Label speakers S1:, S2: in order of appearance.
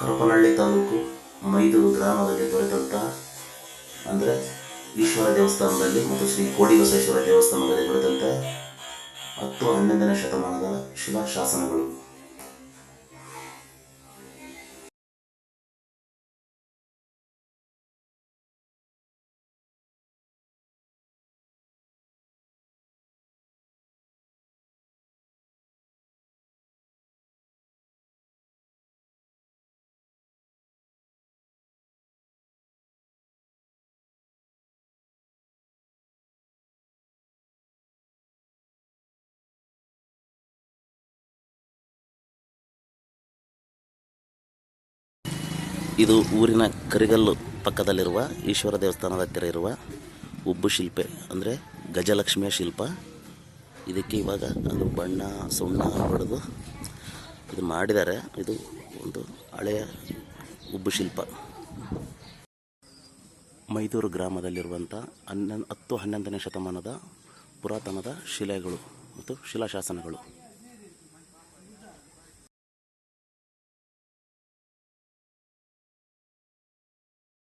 S1: ಹರಪನಹಳ್ಳಿ ತಾಲೂಕು ಮೈದೂರು ಗ್ರಾಮದಲ್ಲಿ ದೊರೆತಂಥ ಅಂದರೆ ಈಶ್ವರ ದೇವಸ್ಥಾನದಲ್ಲಿ ಮತ್ತು ಶ್ರೀ ಕೋಡಿಬಸವೇಶ್ವರ ದೇವಸ್ಥಾನದಲ್ಲಿ ದೊರೆತಂಥ ಹತ್ತು ಹನ್ನೊಂದನೇ ಶತಮಾನದ ಶಿಲಾಶಾಸನಗಳು. ಇದು ಊರಿನ ಕರಿಗಲ್ಲು ಪಕ್ಕದಲ್ಲಿರುವ ಈಶ್ವರ ದೇವಸ್ಥಾನದ ಹತ್ತಿರ ಇರುವ ಉಬ್ಬು ಶಿಲ್ಪೆ, ಅಂದರೆ ಗಜಲಕ್ಷ್ಮಿಯ ಶಿಲ್ಪ. ಇದಕ್ಕೆ ಇವಾಗ ಅದು ಬಣ್ಣ, ಸುಣ್ಣ ಹೊಡೆದು ಇದು ಮಾಡಿದ್ದಾರೆ. ಇದು ಒಂದು ಹಳೆಯ ಉಬ್ಬು ಶಿಲ್ಪ. ಮೈದೂರು ಗ್ರಾಮದಲ್ಲಿರುವಂಥ ಹನ್ನೊಂದು, ಹತ್ತು ಹನ್ನೊಂದನೇ ಶತಮಾನದ ಪುರಾತನದ ಶಿಲೆಗಳು ಮತ್ತು ಶಿಲಾಶಾಸನಗಳು.